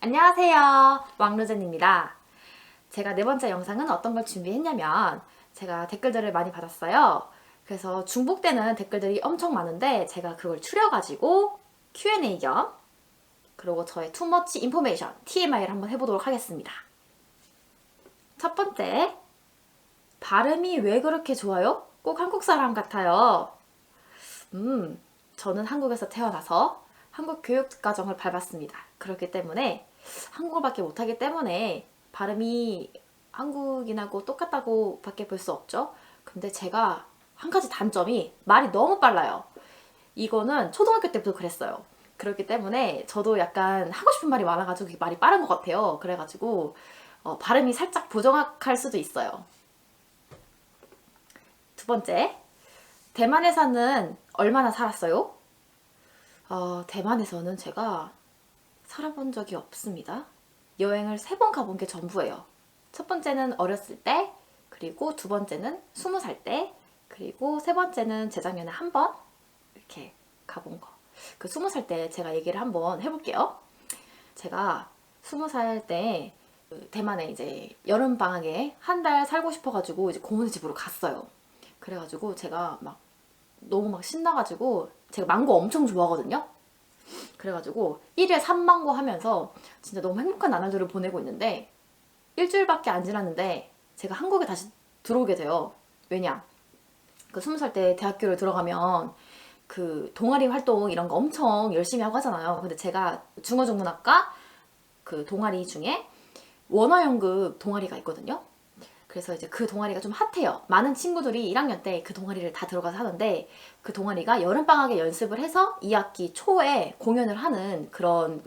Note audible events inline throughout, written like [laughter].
안녕하세요. 왕루젠입니다. 제가 네 번째 영상은 어떤 걸 준비했냐면 제가 댓글들을 많이 받았어요. 그래서 중복되는 댓글들이 엄청 많은데 제가 그걸 추려가지고 Q&A 겸 그리고 저의 투머치 인포메이션 TMI를 한번 해보도록 하겠습니다. 첫 번째 발음이 왜 그렇게 좋아요? 꼭 한국 사람 같아요. 음, 저는 한국에서 태어나서 한국 교육 과정을 밟았습니다. 그렇기 때문에 한국어밖에 못하기 때문에 발음이 한국인하고 똑같다고 밖에 볼 수 없죠. 근데 제가 한 가지 단점이 말이 너무 빨라요. 이거는 초등학교 때부터 그랬어요. 그렇기 때문에 저도 약간 하고 싶은 말이 많아가지고 말이 빠른 것 같아요. 그래가지고 어, 발음이 살짝 부정확할 수도 있어요. 두 번째, 대만에서는 얼마나 살았어요? 어, 대만에서는 제가 살아본 적이 없습니다. 여행을 세 번 가본 게 전부예요. 첫 번째는 어렸을 때, 그리고 두 번째는 스무 살 때, 그리고 세 번째는 재작년에 한 번 이렇게 가본 거. 그 스무 살 때 제가 얘기를 한번 해볼게요. 제가 스무 살때 그 대만에 이제 여름 방학에 한 달 살고 싶어가지고 이제 고모네 집으로 갔어요. 그래가지고 제가 막 너무 막 신나가지고 제가 망고 엄청 좋아하거든요. 그래가지고 1회 3망고 하면서 진짜 너무 행복한 나날들을 보내고 있는데 일주일밖에 안 지났는데 제가 한국에 다시 들어오게 돼요. 왜냐? 그 20살 때 대학교를 들어가면 그 동아리 활동 이런 거 엄청 열심히 하고 하잖아요. 근데 제가 중어중문학과 그 동아리 중에 원어연극 동아리가 있거든요. 그래서 이제 그 동아리가 좀 핫해요. 많은 친구들이 1학년 때 그 동아리를 다 들어가서 하는데 그 동아리가 여름방학에 연습을 해서 2학기 초에 공연을 하는 그런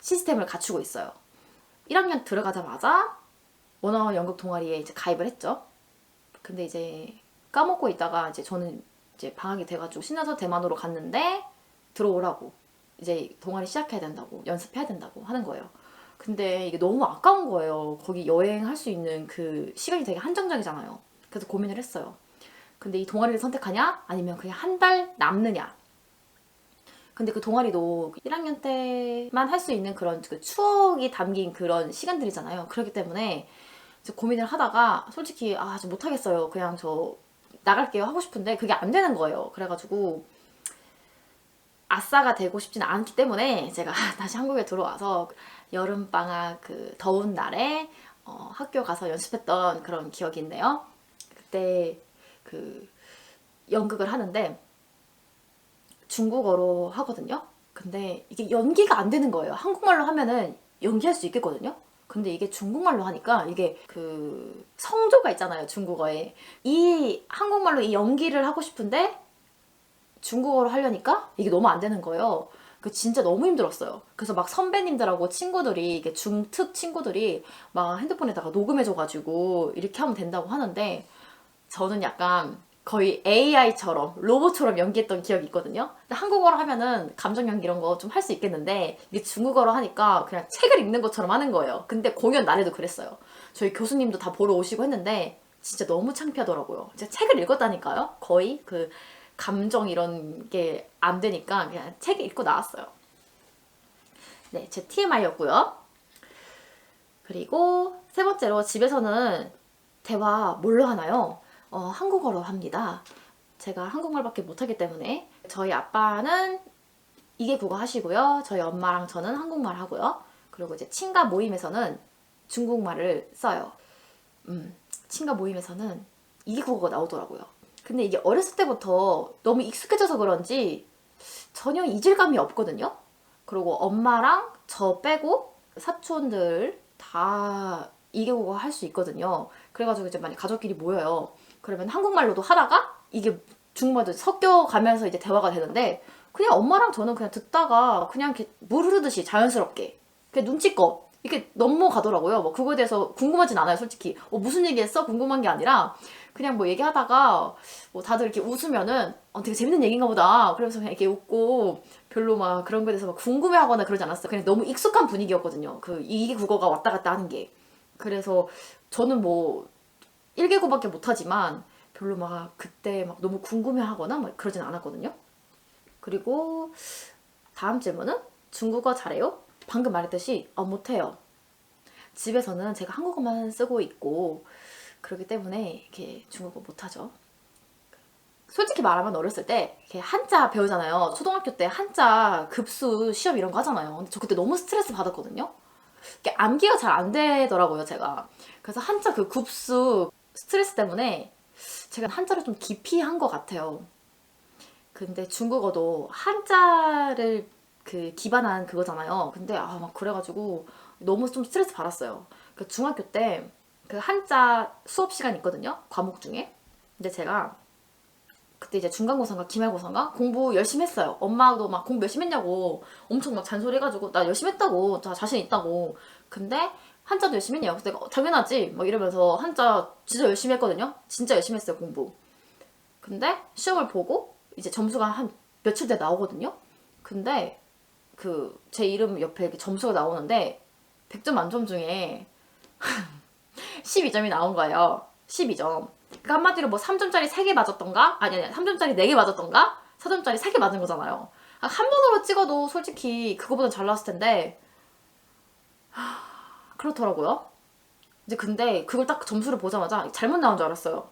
시스템을 갖추고 있어요. 1학년 들어가자마자 원어 연극 동아리에 이제 가입을 했죠. 근데 이제 까먹고 있다가 이제 저는 이제 방학이 돼가지고 신나서 대만으로 갔는데 들어오라고 이제 동아리 시작해야 된다고 연습해야 된다고 하는 거예요. 근데 이게 너무 아까운 거예요. 거기 여행할 수 있는 그 시간이 되게 한정적이잖아요. 그래서 고민을 했어요. 근데 이 동아리를 선택하냐? 아니면 그냥 한 달 남느냐? 근데 그 동아리도 1학년 때만 할 수 있는 그런 그 추억이 담긴 그런 시간들이잖아요. 그렇기 때문에 고민을 하다가 솔직히 아, 저 못하겠어요. 그냥 저 나갈게요 하고 싶은데 그게 안 되는 거예요. 그래가지고 아싸가 되고 싶지는 않기 때문에 제가 [laughs] 다시 한국에 들어와서 여름방학 그 더운 날에 어, 학교 가서 연습했던 그런 기억이 있네요. 그때 그 연극을 하는데 중국어로 하거든요. 근데 이게 연기가 안 되는 거예요. 한국말로 하면은 연기할 수 있겠거든요. 근데 이게 중국말로 하니까 이게 그 성조가 있잖아요. 중국어에. 이 한국말로 이 연기를 하고 싶은데 중국어로 하려니까 이게 너무 안 되는 거예요. 그 진짜 너무 힘들었어요. 그래서 막 선배님들하고 친구들이 이게 중특 친구들이 막 핸드폰에다가 녹음해줘가지고 이렇게 하면 된다고 하는데 저는 약간 거의 AI처럼 로봇처럼 연기했던 기억이 있거든요. 근데 한국어로 하면은 감정 연기 이런 거 좀 할 수 있겠는데 이게 중국어로 하니까 그냥 책을 읽는 것처럼 하는 거예요. 근데 공연 날에도 그랬어요. 저희 교수님도 다 보러 오시고 했는데 진짜 너무 창피하더라고요. 제가 책을 읽었다니까요. 거의 그 감정 이런 게 안 되니까 그냥 책 읽고 나왔어요. 네, 제 TMI였고요. 그리고 세 번째로 집에서는 대화 뭘로 하나요? 어, 한국어로 합니다. 제가 한국말밖에 못하기 때문에 저희 아빠는 이게 국어 하시고요. 저희 엄마랑 저는 한국말 하고요. 그리고 이제 친가 모임에서는 중국말을 써요. 음, 친가 모임에서는 이게 국어가 나오더라고요. 근데 이게 어렸을 때부터 너무 익숙해져서 그런지 전혀 이질감이 없거든요. 그리고 엄마랑 저 빼고 사촌들 다 이계국어 할 수 있거든요. 그래가지고 이제 만약 가족끼리 모여요. 그러면 한국말로도 하다가 이게 중국말도 섞여가면서 이제 대화가 되는데 그냥 엄마랑 저는 그냥 듣다가 그냥 이렇게 물 흐르듯이 자연스럽게 그냥 눈치껏 이렇게 넘어가더라고요. 뭐 그거에 대해서 궁금하진 않아요, 솔직히. 어, 무슨 얘기했어? 궁금한 게 아니라 그냥 뭐 얘기하다가 뭐 다들 이렇게 웃으면은 어, 되게 재밌는 얘기인가 보다. 그러면서 그냥 이렇게 웃고 별로 막 그런 거에 대해서 막 궁금해하거나 그러지 않았어요. 그냥 너무 익숙한 분위기였거든요. 그 이게 국어가 왔다 갔다 하는 게. 그래서 저는 뭐 1개국밖에 못하지만 별로 막 그때 막 너무 궁금해하거나 막 그러진 않았거든요. 그리고 다음 질문은 중국어 잘해요? 방금 말했듯이 어, 못해요. 집에서는 제가 한국어만 쓰고 있고 그렇기 때문에 이렇게 중국어 못하죠. 솔직히 말하면 어렸을 때 이렇게 한자 배우잖아요. 초등학교 때 한자 급수 시험 이런 거 하잖아요. 근데 저 그때 너무 스트레스 받았거든요. 이게 암기가 잘 안 되더라고요, 제가. 그래서 한자 그 급수 스트레스 때문에 제가 한자를 좀 깊이 한 것 같아요. 근데 중국어도 한자를 그 기반한 그거잖아요. 근데 아 막 그래가지고 너무 좀 스트레스 받았어요. 그 중학교 때 그 한자 수업 시간 있거든요. 과목 중에. 근데 제가 그때 이제 중간고사인가 기말고사인가 공부 열심히 했어요. 엄마도 막 공부 열심히 했냐고 엄청 막 잔소리 해가지고 나 열심히 했다고 나 자신 있다고. 근데 한자도 열심히 했냐고. 내가 어, 당연하지. 막 이러면서 한자 진짜 열심히 했거든요. 진짜 열심히 했어요 공부. 근데 시험을 보고 이제 점수가 한 며칠 뒤에 나오거든요. 근데 그 제 이름 옆에 이렇게 점수가 나오는데 100점 만점 중에 [laughs] 12점이 나온 거예요. 12점. 그러니까 한마디로 뭐 3점짜리 3개 맞았던가? 아니, 아니, 3점짜리 4개 맞았던가? 4점짜리 3개 맞은 거잖아요. 아, 한 번으로 찍어도 솔직히 그거보다 잘 나왔을 텐데, 하, 그렇더라고요. 이제 근데 그걸 딱 점수를 보자마자 잘못 나온 줄 알았어요.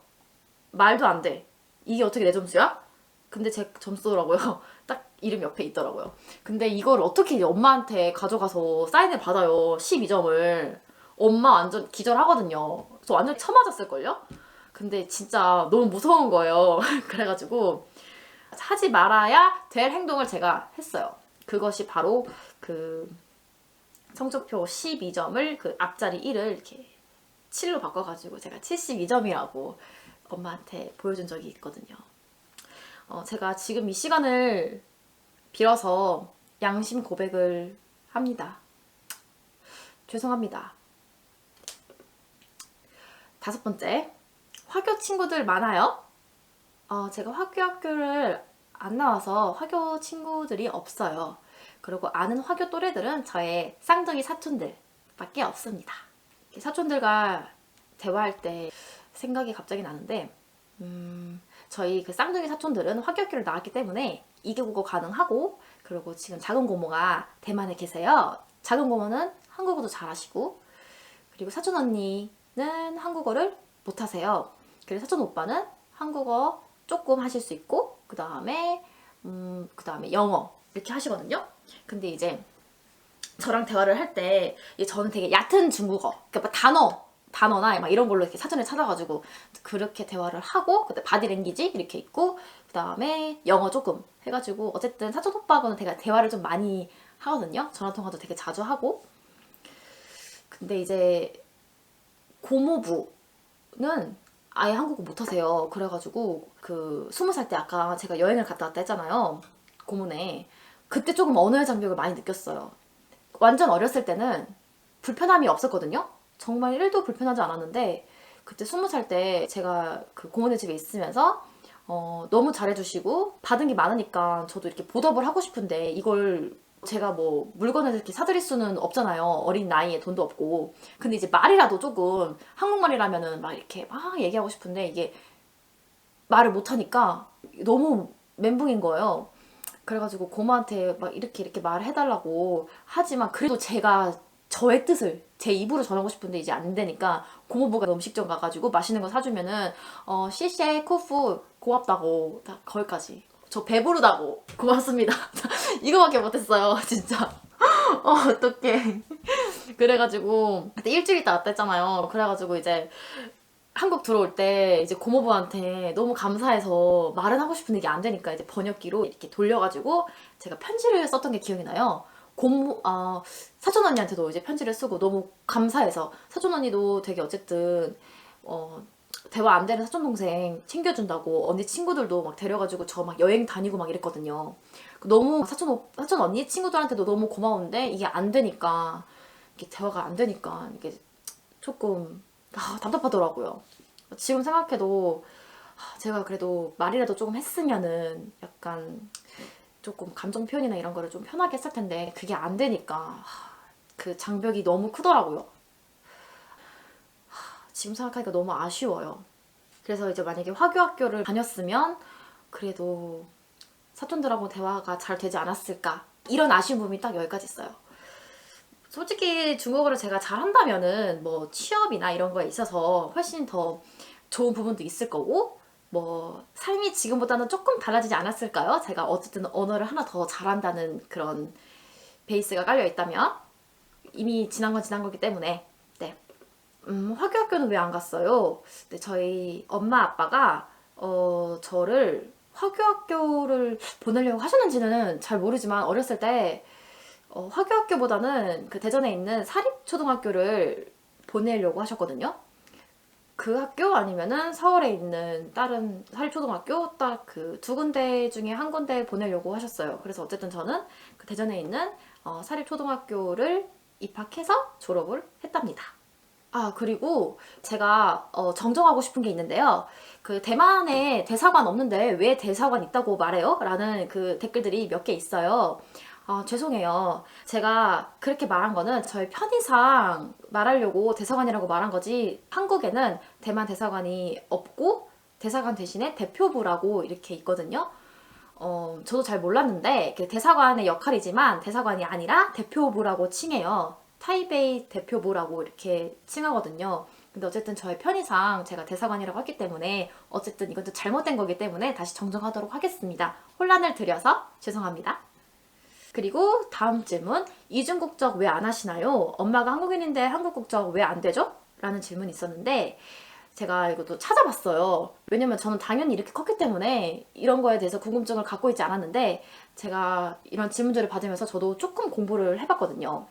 말도 안 돼. 이게 어떻게 내 점수야? 근데 제 점수더라고요. [laughs] 딱 이름 옆에 있더라고요. 근데 이걸 어떻게 엄마한테 가져가서 사인을 받아요. 12점을. 엄마 완전 기절하거든요. 저 완전 처맞았을걸요? 근데 진짜 너무 무서운 거예요. [laughs] 그래가지고 하지 말아야 될 행동을 제가 했어요. 그것이 바로 그 성적표 12점을 그 앞자리 1을 이렇게 7로 바꿔가지고 제가 72점이라고 엄마한테 보여준 적이 있거든요. 어, 제가 지금 이 시간을 빌어서 양심 고백을 합니다. 죄송합니다. 다섯 번째, 화교 친구들 많아요? 어, 제가 화교 학교를 안 나와서 화교 친구들이 없어요. 그리고 아는 화교 또래들은 저의 쌍둥이 사촌들밖에 없습니다. 사촌들과 대화할 때 생각이 갑자기 나는데, 음, 저희 그 쌍둥이 사촌들은 화교 학교를 나왔기 때문에 이개국어 가능하고, 그리고 지금 작은 고모가 대만에 계세요. 작은 고모는 한국어도 잘하시고, 그리고 사촌 언니 는 한국어를 못하세요. 그래서 사촌 오빠는 한국어 조금 하실 수 있고 그 다음에 음, 그 다음에 영어 이렇게 하시거든요. 근데 이제 저랑 대화를 할 때 저는 되게 얕은 중국어, 그러니까 막 단어 단어나 막 이런 걸로 이렇게 사전에 찾아가지고 그렇게 대화를 하고 그때 바디 랭귀지 이렇게 있고 그 다음에 영어 조금 해가지고 어쨌든 사촌 오빠하고는 제가 대화를 좀 많이 하거든요. 전화 통화도 되게 자주 하고 근데 이제 고모부는 아예 한국어 못하세요. 그래가지고 그 스무 살 때 아까 제가 여행을 갔다 왔다 했잖아요. 고문에 그때 조금 언어의 장벽을 많이 느꼈어요. 완전 어렸을 때는 불편함이 없었거든요. 정말 1도 불편하지 않았는데 그때 스무 살 때 제가 그 고모네 집에 있으면서 어, 너무 잘해주시고 받은 게 많으니까 저도 이렇게 보답을 하고 싶은데 이걸 제가 뭐 물건을 이렇게 사드릴 수는 없잖아요. 어린 나이에 돈도 없고. 근데 이제 말이라도 조금 한국말이라면은 막 이렇게 막 얘기하고 싶은데 이게 말을 못하니까 너무 멘붕인 거예요. 그래가지고 고모한테 막 이렇게 이렇게 말을 해달라고 하지만 그래도 제가 저의 뜻을 제 입으로 전하고 싶은데 이제 안 되니까 고모부가 음식점 가가지고 맛있는 거 사주면은 어 시시에 쿠프 고맙다고 다 거기까지 저 배부르다고. [laughs] 고맙습니다. [laughs] 이거밖에 못했어요 [laughs] 진짜. 어 어떡해. 그래가지고 그때 일주일 있다 왔다 했잖아요. 그래가지고 이제 한국 들어올 때 이제 고모부한테 너무 감사해서 말은 하고 싶은데 이게 안 되니까 이제 번역기로 이렇게 돌려가지고 제가 편지를 썼던 게 기억이 나요. 고모 아 사촌 언니한테도 이제 편지를 쓰고 너무 감사해서 사촌 언니도 되게 어쨌든 어 대화 안 되는 사촌 동생 챙겨준다고 언니 친구들도 막 데려가지고 저 막 여행 다니고 막 이랬거든요. 너무 사촌 오, 사촌 언니 친구들한테도 너무 고마운데 이게 안 되니까 이게 대화가 안 되니까 이게 조금 아, 답답하더라고요. 지금 생각해도 아, 제가 그래도 말이라도 조금 했으면은 약간 조금 감정 표현이나 이런 거를 좀 편하게 했을 텐데 그게 안 되니까 아, 그 장벽이 너무 크더라고요. 아, 지금 생각하니까 너무 아쉬워요. 그래서 이제 만약에 화교학교를 다녔으면 그래도 사촌들하고 대화가 잘 되지 않았을까 이런 아쉬운 부분이 딱 여기까지 있어요. 솔직히 중국어를 제가 잘한다면은 뭐 취업이나 이런 거에 있어서 훨씬 더 좋은 부분도 있을 거고 뭐 삶이 지금보다는 조금 달라지지 않았을까요? 제가 어쨌든 언어를 하나 더 잘한다는 그런 베이스가 깔려 있다면 이미 지난 건 지난 거기 때문에 네. 음, 화교학교는 왜 안 갔어요? 네, 저희 엄마 아빠가 어, 저를 화교학교를 보내려고 하셨는지는 잘 모르지만 어렸을 때 어, 화교학교보다는 그 대전에 있는 사립초등학교를 보내려고 하셨거든요. 그 학교 아니면은 서울에 있는 다른 사립초등학교 딱 그 두 군데 중에 한 군데 보내려고 하셨어요. 그래서 어쨌든 저는 그 대전에 있는 어, 사립초등학교를 입학해서 졸업을 했답니다. 아 그리고 제가 어, 정정하고 싶은 게 있는데요. 그 대만에 대사관 없는데 왜 대사관 있다고 말해요? 라는 그 댓글들이 몇 개 있어요. 아, 죄송해요. 제가 그렇게 말한 거는 저희 편의상 말하려고 대사관이라고 말한 거지 한국에는 대만 대사관이 없고 대사관 대신에 대표부라고 이렇게 있거든요. 어, 저도 잘 몰랐는데 그 대사관의 역할이지만 대사관이 아니라 대표부라고 칭해요. 타이베이 대표부라고 이렇게 칭하거든요. 근데 어쨌든 저의 편의상 제가 대사관이라고 했기 때문에 어쨌든 이것도 잘못된 거기 때문에 다시 정정하도록 하겠습니다. 혼란을 드려서 죄송합니다. 그리고 다음 질문. 이중 국적 왜 안 하시나요? 엄마가 한국인인데 한국 국적 왜 안 되죠? 라는 질문이 있었는데 제가 이것도 찾아봤어요. 왜냐면 저는 당연히 이렇게 컸기 때문에 이런 거에 대해서 궁금증을 갖고 있지 않았는데 제가 이런 질문들을 받으면서 저도 조금 공부를 해봤거든요.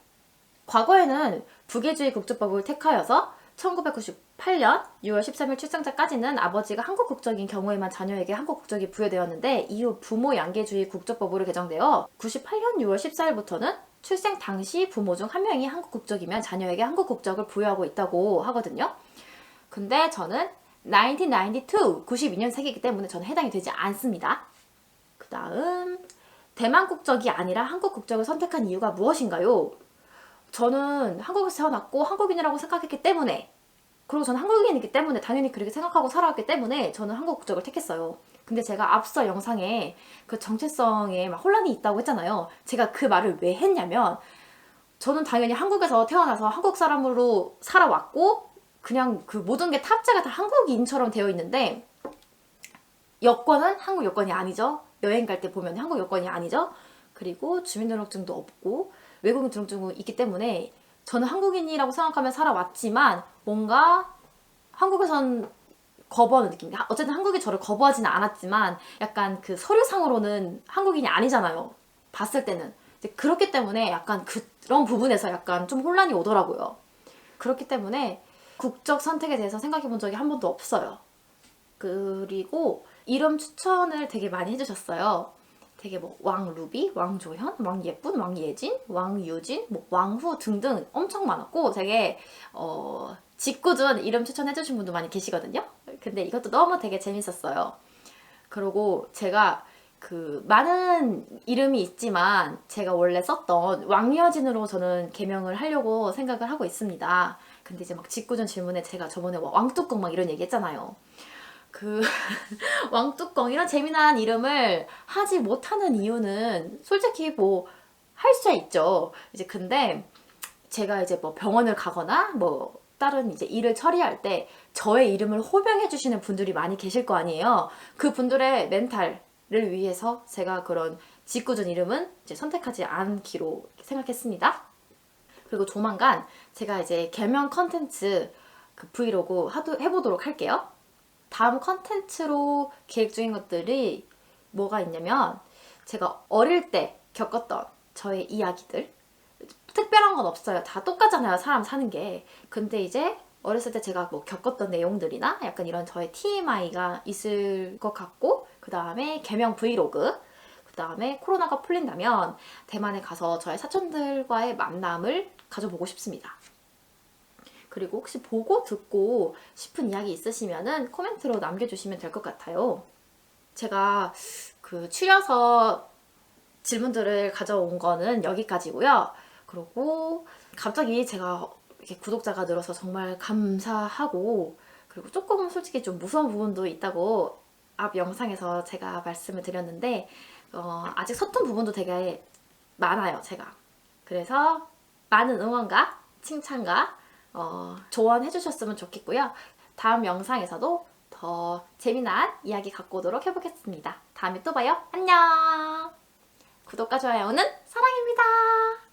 과거에는 부계주의 국적법을 택하여서 1998년 6월 13일 출생자까지는 아버지가 한국 국적인 경우에만 자녀에게 한국 국적이 부여되었는데 이후 부모 양계주의 국적법으로 개정되어 98년 6월 14일부터는 출생 당시 부모 중 한 명이 한국 국적이면 자녀에게 한국 국적을 부여하고 있다고 하거든요. 근데 저는 1992, 92년 생이기 때문에 저는 해당이 되지 않습니다. 그 다음, 대만 국적이 아니라 한국 국적을 선택한 이유가 무엇인가요? 저는 한국에서 태어났고 한국인이라고 생각했기 때문에 그리고 저는 한국인이기 때문에 당연히 그렇게 생각하고 살아왔기 때문에 저는 한국 국적을 택했어요. 근데 제가 앞서 영상에 그 정체성에 막 혼란이 있다고 했잖아요. 제가 그 말을 왜 했냐면 저는 당연히 한국에서 태어나서 한국 사람으로 살아왔고 그냥 그 모든 게 탑재가 다 한국인처럼 되어 있는데 여권은 한국 여권이 아니죠. 여행 갈 때 보면 한국 여권이 아니죠. 그리고 주민등록증도 없고 외국인 등록증이 있기 때문에 저는 한국인이라고 생각하며 살아왔지만 뭔가 한국에선 거부하는 느낌. 어쨌든 한국이 저를 거부하지는 않았지만 약간 그 서류상으로는 한국인이 아니잖아요. 봤을 때는. 그렇기 때문에 약간 그런 부분에서 약간 좀 혼란이 오더라고요. 그렇기 때문에 국적 선택에 대해서 생각해 본 적이 한 번도 없어요. 그리고 이름 추천을 되게 많이 해주셨어요. 되게 뭐 왕 루비, 왕 조현, 왕 예쁜, 왕 예진, 왕 유진, 뭐 왕후 등등 엄청 많았고 되게 어 짓궂은 이름 추천해주신 분도 많이 계시거든요. 근데 이것도 너무 되게 재밌었어요. 그리고 제가 그 많은 이름이 있지만 제가 원래 썼던 왕여진으로 저는 개명을 하려고 생각을 하고 있습니다. 근데 이제 막 짓궂은 질문에 제가 저번에 왕뚜껑 막 이런 얘기 했잖아요. 그 [laughs] 왕뚜껑 이런 재미난 이름을 하지 못하는 이유는 솔직히 뭐 할 수 있죠. 이제 근데 제가 이제 뭐 병원을 가거나 뭐 다른 이제 일을 처리할 때 저의 이름을 호명해 주시는 분들이 많이 계실 거 아니에요. 그 분들의 멘탈을 위해서 제가 그런 짓궂은 이름은 이제 선택하지 않기로 생각했습니다. 그리고 조만간 제가 이제 개명 컨텐츠 그 브이로그 해보도록 할게요. 다음 컨텐츠로 계획 중인 것들이 뭐가 있냐면 제가 어릴 때 겪었던 저의 이야기들 특별한 건 없어요. 다 똑같잖아요. 사람 사는 게. 근데 이제 어렸을 때 제가 뭐 겪었던 내용들이나 약간 이런 저의 TMI가 있을 것 같고 그 다음에 개명 브이로그 그 다음에 코로나가 풀린다면 대만에 가서 저의 사촌들과의 만남을 가져보고 싶습니다. 그리고 혹시 보고 듣고 싶은 이야기 있으시면은 코멘트로 남겨주시면 될 것 같아요. 제가 그 추려서 질문들을 가져온 거는 여기까지고요. 그리고 갑자기 제가 구독자가 늘어서 정말 감사하고 그리고 조금 솔직히 좀 무서운 부분도 있다고 앞 영상에서 제가 말씀을 드렸는데 어, 아직 서툰 부분도 되게 많아요 제가 그래서 많은 응원과 칭찬과 어, 조언해 주셨으면 좋겠고요. 다음 영상에서도 더 재미난 이야기 갖고 오도록 해보겠습니다. 다음에 또 봐요. 안녕! 구독과 좋아요는 사랑입니다.